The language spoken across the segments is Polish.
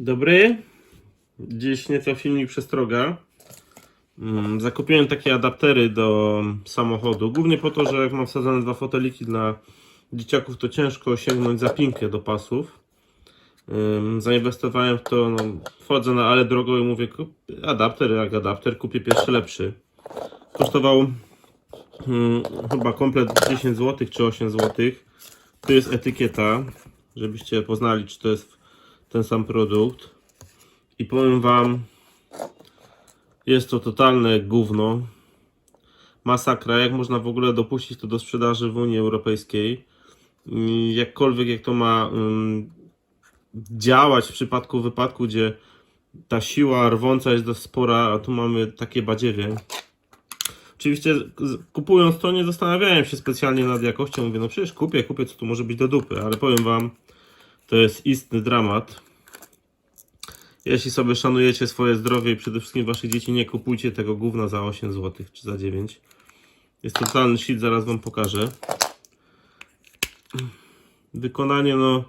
Dobry. Dziś nieco filmik przestroga. Mm, Zakupiłem takie adaptery do samochodu. Głównie po to, że jak mam wsadzone dwa foteliki dla dzieciaków, to ciężko sięgnąć za pinkę do pasów. Zainwestowałem w to, no, wchodzę na ale drogo i mówię, adapter jak adapter, kupię pierwszy lepszy. Kosztował mm, chyba komplet 10 zł czy 8 zł. Tu jest etykieta, żebyście poznali, czy to jest ten sam produkt. I powiem Wam, jest to totalne gówno. Masakra, jak można w ogóle dopuścić to do sprzedaży w Unii Europejskiej. I Jakkolwiek jak to ma ym, działać w przypadku wypadku, gdzie ta siła rwąca jest dość spora, a tu mamy takie badziewie. Oczywiście kupując to nie zastanawiałem się specjalnie nad jakością. Mówię, no przecież kupię, kupię, co tu może być do dupy, ale powiem Wam, to jest istny dramat. Jeśli sobie szanujecie swoje zdrowie i przede wszystkim wasze dzieci, nie kupujcie tego gówna za 8 zł czy za 9. Jest totalny shit, zaraz wam pokażę. Wykonanie no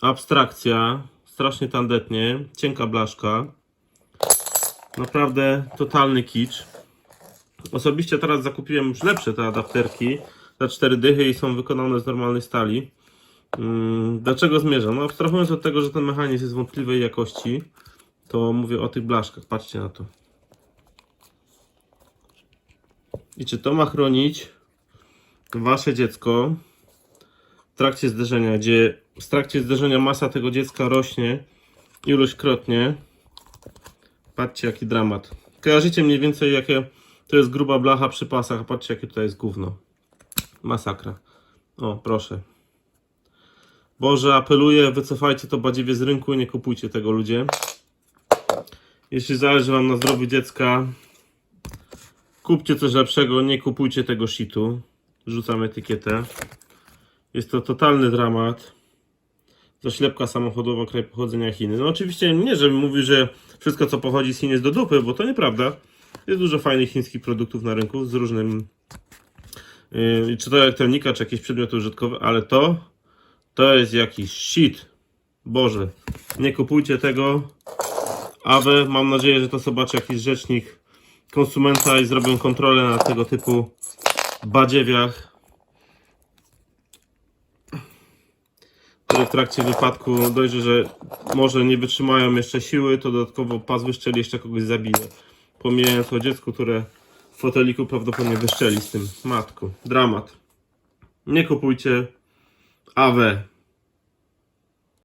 abstrakcja, strasznie tandetnie, cienka blaszka. Naprawdę totalny kicz. Osobiście teraz zakupiłem już lepsze te adapterki za 4 dychy i są wykonane z normalnej stali. Mm, Dlaczego zmierzam? No, abstrahując od tego, że ten mechanizm jest wątpliwej jakości, to mówię o tych blaszkach. Patrzcie na to. I czy to ma chronić wasze dziecko w trakcie zderzenia, gdzie w trakcie zderzenia masa tego dziecka rośnie ilośkrotnie. Patrzcie jaki dramat. Kojarzycie mniej więcej jakie to jest gruba blacha przy pasach, patrzcie jakie tutaj jest gówno. Masakra. O, proszę. Boże, apeluję, wycofajcie to badziewie z rynku i nie kupujcie tego ludzie. Jeśli zależy Wam na zdrowiu dziecka, kupcie coś lepszego, nie kupujcie tego shitu. Rzucam etykietę. Jest to totalny dramat. Zaślepka samochodowa, kraj pochodzenia Chiny. No oczywiście nie, żebym mówił, że wszystko co pochodzi z Chin jest do dupy, bo to nieprawda. Jest dużo fajnych chińskich produktów na rynku z różnym... Yy, czy to elektronika, czy jakieś przedmioty użytkowe, ale to to jest jakiś shit. Boże, nie kupujcie tego. Awe, mam nadzieję, że to zobaczy jakiś rzecznik konsumenta i zrobią kontrolę na tego typu badziewiach, które w trakcie wypadku dojrzy, że może nie wytrzymają jeszcze siły, to dodatkowo pas wyszczeli, jeszcze kogoś zabije. Pomijając o dziecku, które w foteliku prawdopodobnie wyszczeli z tym. Matku, dramat. Nie kupujcie. Awe.